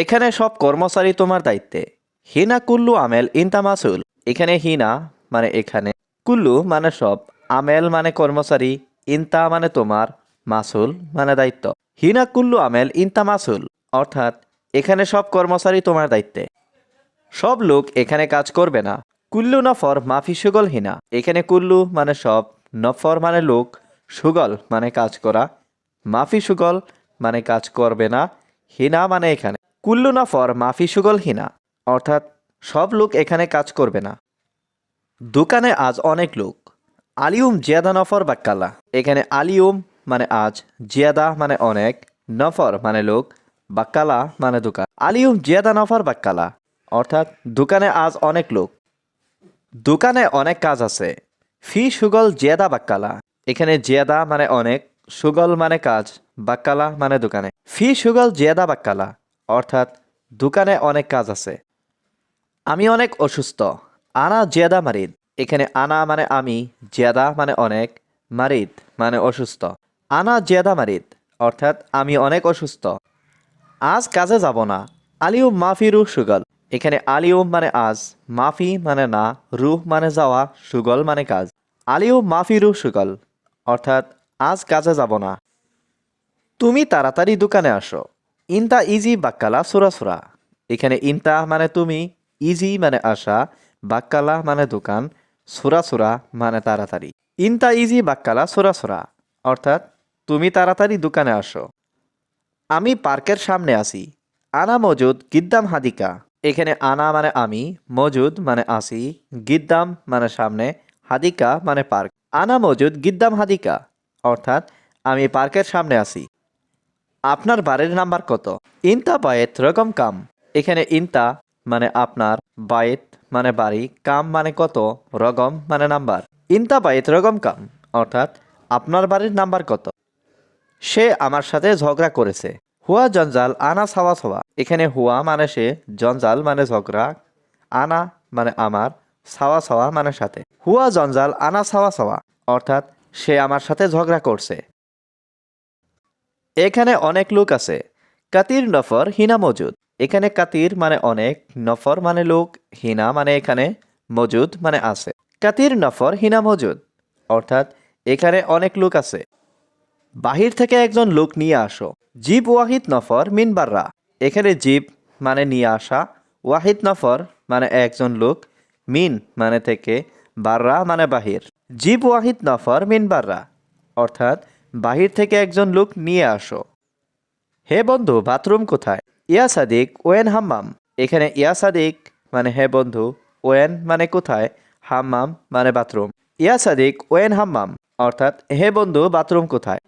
এখানে সব কর্মচারী তোমার দায়িত্বে। হিনা, কুল্লু, আমেল, ইনতা, মাসুল। এখানে হিনা মানে এখানে। কুল্লু মানে সব। আমেল মানে কর্মচারী। ইনতা মানে তোমার। মাসুল মানে দায়িত্ব। হিনা, কুল্লু, আমেল, ইনতা, মাসুল। অর্থাৎ, এখানে সব কর্মচারী তোমার দায়িত্বে। সব লোক এখানে কাজ করবে না। কুল্লু, নফর, মাফি, সুগল, হিনা। এখানে কুল্লু মানে সব। নফর মানে লোক। সুগল মানে কাজ করা। মাফি, সুগল মানে কাজ করবে না। হিনা মানে এখানে। কুল্লু নফর মাফি সুগল হিনা। অর্থাৎ, সব লোক এখানে কাজ করবে না। দোকানে আজ অনেক লোক। আলিউম জিয়াদা নফর বাক্কালা এখানে আলিউম মানে আজ, জিয়াদা মানে অনেক নফর মানে লোক বাক্কালা মানে দোকান। আলিউম জিয়াদা নফর বাক্কালা অর্থাৎ, দোকানে আজ অনেক লোক। দোকানে অনেক কাজ আছে। ফি সুগল জিয়াদা বাক্কালা এখানে জিয়াদা মানে অনেক, সুগল মানে কাজ বাক্কালা মানে দোকানে। ফি সুগল জিয়াদা বাক্কালা অর্থাৎ দোকানে অনেক কাজ আছে। আমি অনেক অসুস্থ। আনা জিয়াদা মারিদ। এখানে আনা মানে আমি, জিয়াদা মানে অনেক, মারিদ মানে অসুস্থ। আনা জিয়াদা মারিদ, অর্থাৎ আমি অনেক অসুস্থ। আজ কাজে যাব না। আলিউ মাফি রুহ সুগল। এখানে আলিউম মানে আজ, মাফি মানে না, রুহ মানে যাওয়া, সুগল মানে কাজ। আলিউ মাফি রুহ সুগল, অর্থাৎ আজ কাজে যাব না। তুমি তাড়াতাড়ি দোকানে আসো। ইনতা ইজি বাক্কালা সুরা সুরা। এখানে ইনতা মানে তুমি, ইজি মানে আসা বাক্কালা মানে দোকান, সুরা সুরা মানে তাড়াতাড়ি। ইনতা ইজি বাক্কালা সুরা সুরা, অর্থাৎ তুমি তাড়াতাড়ি দোকানে আসো। আমি পার্কের সামনে আছি, আনা মজুদ গিদ্দাম হাদিকা। এখানে আনা মানে আমি, মজুদ মানে আসি, গিদ্দাম মানে সামনে, হাদিকা মানে পার্ক। আনা মজুদ গিদ্দাম হাদিকা, অর্থাৎ আমি পার্কের সামনে আছি। আপনার বাড়ির নাম্বার কত? ইনতা বায়েত রকম কাম। এখানে ইনতা মানে আপনার, বায়েত মানে বাড়ি, কাম মানে কত? রগম মানে নাম্বার। ইনতা বায়েত রকম কাম, অর্থাৎ আপনার বাড়ির নাম্বার কত? সে আমার সাথে ঝগড়া করেছে। হুয়া জঞ্জাল, আনা সাওয়া সাওয়া এখানে হুয়া মানে সে, জঞ্জাল মানে ঝগড়া। আনা মানে আমার সাওয়া সাওয়া মানে সাথে। হুয়া জঞ্জাল, আনা সাওয়া সাওয়া অর্থাৎ সে আমার সাথে ঝগড়া করছে। এখানে অনেক লোক আছে। কাতির নফর হিনা মজুদ। এখানে কাতির মানে অনেক, নফর মানে লোক, হিনা মানে এখানে মজুদ মানে আছে। কাতির নফর হিনা মজুদ, অর্থাৎ এখানে অনেক লোক আছে। বাহির থেকে একজন লোক নিয়ে আসো। জিব ওয়াহিদ নফর মিন বাররা এখানে জিব মানে নিয়ে আসা, ওয়াহিদ নফর মানে একজন লোক, মিন মানে থেকে, বাররা মানে বাহির। জিব ওয়াহিদ নফর মিন বাররা অর্থাৎ বাহির থেকে একজন লোক নিয়ে আসো। হে বন্ধু, বাথরুম কোথায়? ইয়া সাদিক, ওয়েন হাম্মাম। এখানে ইয়া সাদিক মানে হে বন্ধু, ওয়েন মানে কোথায়? হাম্মাম মানে বাথরুম। ইয়া সাদিক, ওয়েন হাম্মাম, অর্থাৎ হে বন্ধু, বাথরুম কোথায়?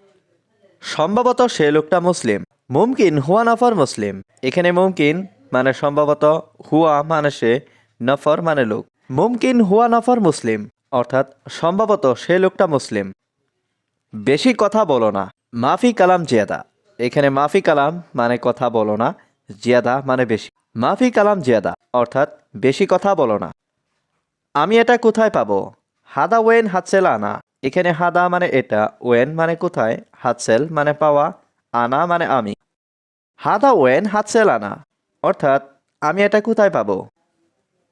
সম্ভবত সে লোকটা মুসলিম। মুমকিন হুয়া নফর মুসলিম। এখানে মুমকিন মানে সম্ভবত হুয়া মানে সে নফর মানে লোক। মুমকিন হুয়া নফর মুসলিম, অর্থাৎ সম্ভবত সে লোকটা মুসলিম। বেশি কথা বলো না। মাফি কালাম জিয়াদা। এখানে মাফি কালাম মানে কথা বলো না, জিয়াদা মানে বেশি। মাফি কালাম জিয়াদা, অর্থাৎ বেশি কথা বলো না। আমি এটা কোথায় পাবো? হাদা ওয়েন হাতসেল আনা। এখানে হাদা মানে এটা, ওয়েন মানে কোথায়? হাতসেল মানে পাওয়া, আনা মানে আমি। হাদা ওয়েন হাতসেল আনা, অর্থাৎ আমি এটা কোথায় পাবো?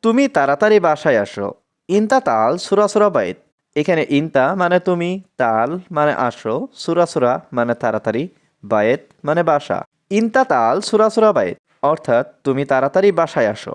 তুমি তাড়াতাড়ি বাসায় আসো। ইনতা তাল সুরা সুরা বাইত। এখানে ইনতা মানে তুমি, তাল মানে আসো, সুরা সুরা মানে তাড়াতাড়ি, বায়েত মানে বাসা। ইনতা তাল, সুরা সুরা, বায়েত। অর্থাৎ তুমি তাড়াতাড়ি বাসায় আসো।